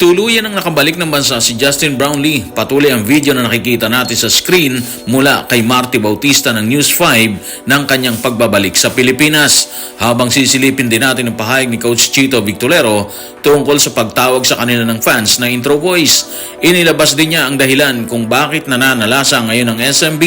Tuluyan ang nakabalik ng bansa si Justin Brownlee. Patuloy ang video na nakikita natin sa screen mula kay Marty Bautista ng News 5 ng kanyang pagbabalik sa Pilipinas. Habang sisilipin din natin ang pahayag ni Coach Chito Victorero tungkol sa pagtawag sa kanila ng fans na intro voice. Inilabas din niya ang dahilan kung bakit nananalasa ngayon ang SMB.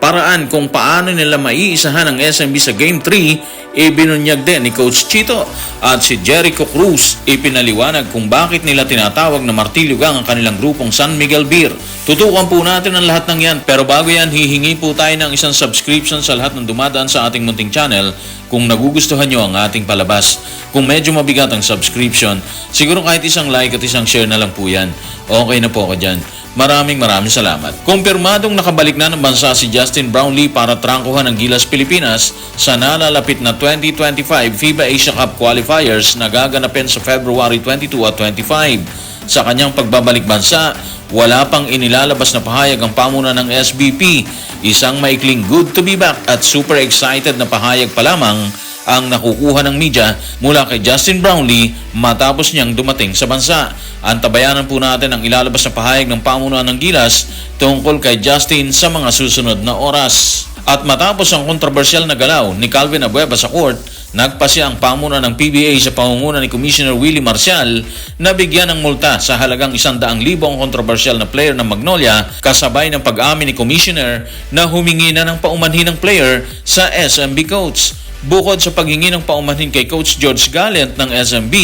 Paraan kung paano nila maiisahan ang SMB sa Game 3 ibinunyag din ni Coach Chito at si Jericho Cruz ipinaliwanag kung bakit nila tinatawag na martilyo gang ang kanilang grupong San Miguel Beer. Tutukan po natin ang lahat ng yan pero bago yan hihingi po tayo ng isang subscription sa lahat ng dumadaan sa ating munting channel kung nagugustuhan nyo ang ating palabas. Kung medyo mabigat ang subscription, siguro kahit isang like at isang share na lang po yan. Okay na po ako dyan. Maraming maraming salamat. Kumpirmadong nakabalik na ng bansa si Justin Brownlee para trangkuhan ng Gilas Pilipinas sa nalalapit na 2025 FIBA Asia Cup qualifiers na gaganapin sa February 22 at 25. Sa kanyang pagbabalik bansa, wala pang inilalabas na pahayag ang pamuna ng SBP. Isang maikling good to be back at super excited na pahayag pa lamang ang nakukuha ng media mula kay Justin Brownlee matapos niyang dumating sa bansa. Antabayanan po natin ang ilalabas na pahayag ng pamunuan ng Gilas tungkol kay Justin sa mga susunod na oras. At matapos ang kontrobersyal na galaw ni Calvin Abueva sa court, nagpasya ang pamunuan ng PBA sa pangunguna ni Commissioner Willie Marcial na bigyan ng multa sa halagang 100,000 ang kontrobersyal na player ng Magnolia kasabay ng pag-amin ni Commissioner na humingi na ng paumanhin ng player sa SMB coach. Bukod sa paghingi ng paumanhin kay Coach George Gallant ng SMB,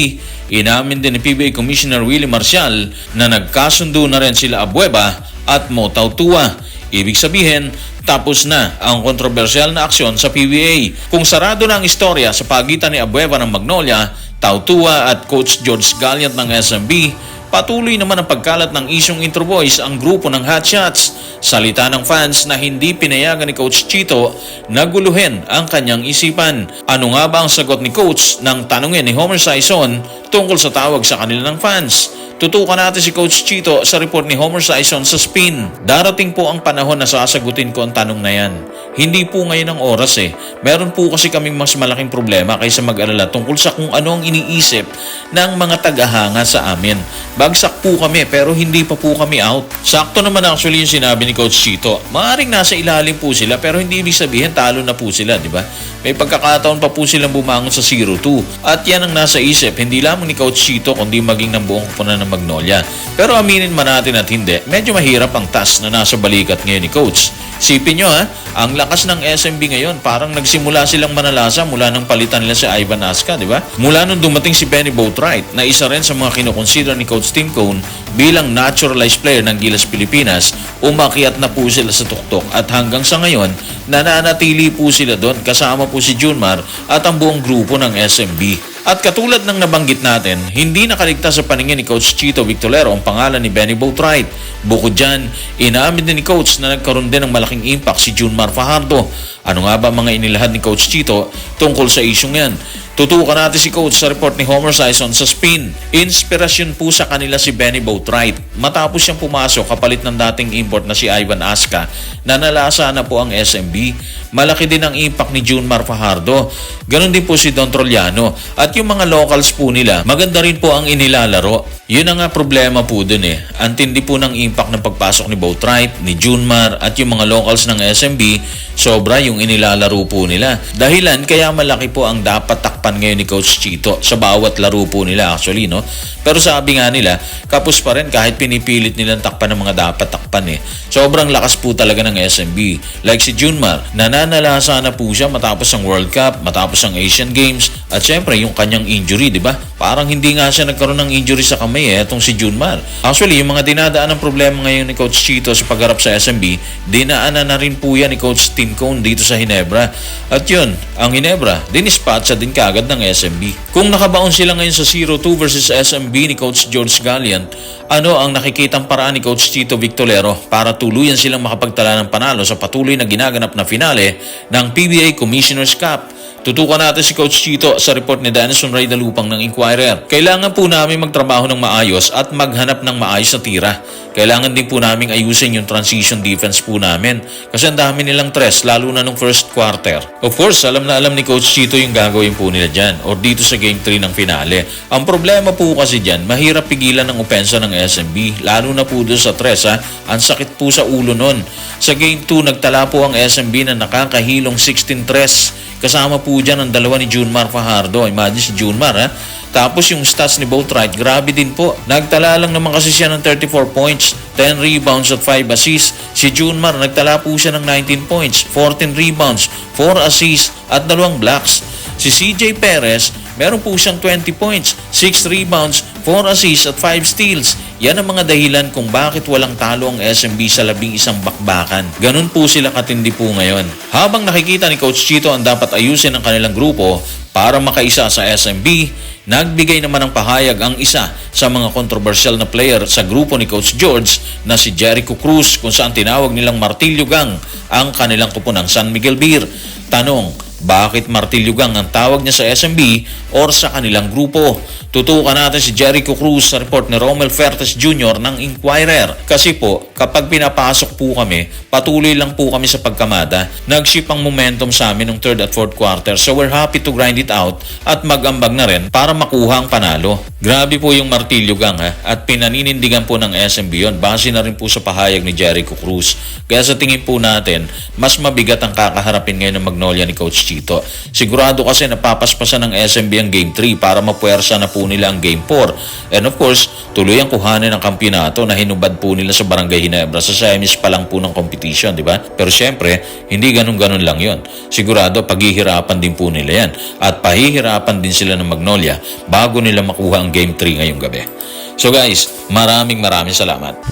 inamin din ni PBA Commissioner Willie Marcial na nagkasundo na rin sila Abueva at Motaw Tua. Ibig sabihin, tapos na ang kontrobersyal na aksyon sa PBA. Kung sarado na ang istorya sa pagitan ni Abueva ng Magnolia, Tautua at Coach George Gallant ng SMB, Patuloy naman ang pagkalat ng isyong intro voice ang grupo ng Hotshots. Salita ng fans na hindi pinayagan ni Coach Chito na guluhin ang kanyang isipan. Ano nga ba ang sagot ni Coach nang tanungin ni Homer Sison tungkol sa tawag sa kanila ng fans? Tutukan natin si Coach Chito sa report ni Homer Sison sa spin. Darating po ang panahon na sasagutin ko ang tanong na yan. Hindi po ngayon ang oras eh. Meron po kasi kaming mas malaking problema kaysa mag-alala tungkol sa kung ano ang iniisip ng mga tagahanga sa amin. Bagsak po kami pero hindi pa po kami out. Sakto naman actually yung sinabi ni Coach Chito. Maaring nasa ilalim po sila pero hindi ibig sabihin talo na po sila, di ba? May pagkakataon pa po silang bumangon sa 0-2. At yan ang nasa isip, hindi lamang ni Coach Chito kundi maging ng buong kupunan ng Magnolia. Pero aminin man natin at hindi, medyo mahirap ang task na nasa balikat ngayon ni Coach. Sipin nyo ha, ang lakas ng SMB ngayon, parang nagsimula silang manalasa mula nang palitan nila si Ivan Aska, di ba? Mula nung dumating si Benny Boatwright, na isa rin sa mga kinukonsider ni Coach Tim Cone bilang naturalized player ng Gilas Pilipinas, umakyat na po sila sa tuktok at hanggang sa ngayon, nananatili po sila doon kasama po si Junmar at ang buong grupo ng SMB. At katulad ng nabanggit natin, hindi nakaligtas sa paningin ni Coach Chito Victorero ang pangalan ni Benny Boatwright. Bukod dyan, inaamin din ni Coach na nagkaroon din ng malaking impact si Junmar Fajardo. Ano nga ba mga inilahad ni Coach Chito tungkol sa isyong yan? Tutukan natin si Coach sa report ni Homer Sison sa spin. Inspirasyon po sa kanila si Benny Boatwright. Matapos siyang pumasok kapalit ng dating import na si Ivan Aska, nanalasa na po ang SMB. Malaki din ang impact ni Junmar Fajardo. Ganon din po si Don Troliano. At yung mga locals po nila, maganda rin po ang inilalaro. Yun ang nga problema po dun eh. Antindi po ng impact ng pagpasok ni Boatwright, ni Junmar at yung mga locals ng SMB, sobra yung inilalaro po nila. Dahilan kaya malaki po ang dapat takpan ngayon ni Coach Chito sa bawat laro po nila actually, no? Pero sabi nga nila, kapos pa rin kahit pinipilit nilang takpan ng mga dapat takpan eh. Sobrang lakas po talaga ng SMB. Like si Junmar, nananalasa na po siya matapos ang World Cup, matapos ang Asian Games, at syempre yung kanyang injury, di ba? Parang hindi nga siya nagkaroon ng injury sa kamay eh, itong si Junmar. Actually, yung mga dinadaan ng problema ngayon ni Coach Chito sa pagharap sa SMB, dinaanan na rin po yan ni Coach Tim Cone dito sa Hinebra. At yun, ang Hinebra, dinispatcha din kagad ng SMB. Kung nakabaon sila ngayon sa 0-2 versus SMB ni Coach George Galliant, ano ang nakikitang paraan ni Coach Chito Victorero para tuluyan silang makapagtala ng panalo sa patuloy na ginaganap na finale ng PBA Commissioner's Cup Tutukan natin si Coach Chito sa report ni Denison Ray Dalupang ng Inquirer. Kailangan po namin magtrabaho ng maayos at maghanap ng maayos na tira. Kailangan din po namin ayusin yung transition defense po namin. Kasi ang dami nilang tres, lalo na nung first quarter. Of course, alam na alam ni Coach Chito yung gagawin po nila dyan or dito sa Game 3 ng finale. Ang problema po kasi dyan, mahirap pigilan ng opensa ng SMB. Lalo na po doon sa tres ha. Ang sakit po sa ulo nun. Sa Game 2, nagtala po ang SMB na nakakahilong 16 tres. Kasama po dyan ang dalawa ni Junmar Fajardo. Imagine si Junmar ha. Tapos yung stats ni Boatwright, grabe din po. Nagtala lang naman kasi siya ng 34 points, 10 rebounds at 5 assists. Si Junmar, nagtala po siya ng 19 points, 14 rebounds, 4 assists at dalawang blocks. Si CJ Perez, meron po siyang 20 points, 6 rebounds, 4 assists at 5 steals. Yan ang mga dahilan kung bakit walang talo ang SMB sa labing isang bakbakan. Ganun po sila katindi po ngayon. Habang nakikita ni Coach Chito ang dapat ayusin ng kanilang grupo para makaisa sa SMB, nagbigay naman ng pahayag ang isa sa mga controversial na player sa grupo ni Coach George na si Jericho Cruz kung saan tinawag nilang Martilyo Gang ang kanilang kupunang San Miguel Beer. Tanong, bakit Martilyo Gang ang tawag niya sa SMB or sa kanilang grupo? Tutukan natin si Jericho Cruz sa report ni Romel Fertes Jr. ng Inquirer. Kasi po, kapag pinapasok po kami, patuloy lang po kami sa pagkamada. Nag-ship ang momentum sa amin ng third at fourth quarter so we're happy to grind it out at mag-ambag na rin para makuha ang panalo. Grabe po yung Martilyo Gang ha, at pinaninindigan po ng SMB yun base na rin po sa pahayag ni Jericho Cruz. Kaya sa tingin po natin, mas mabigat ang kakaharapin ngayon ng Magnolia ni Coach Chito. Sigurado kasi napapaspasan ng SMB ang Game 3 para mapuwersa na po nila ang Game 4. And of course, tuloy ang kuhanin ng kampyonato na hinubad po nila sa Barangay Ginebra sa semis pa lang po ng competition, di ba? Pero syempre, hindi ganun-ganun lang yon. Sigurado, paghihirapan din po nila yan. At pahihirapan din sila ng Magnolia bago nila makuha ang Game 3 ngayong gabi. So guys, maraming maraming salamat.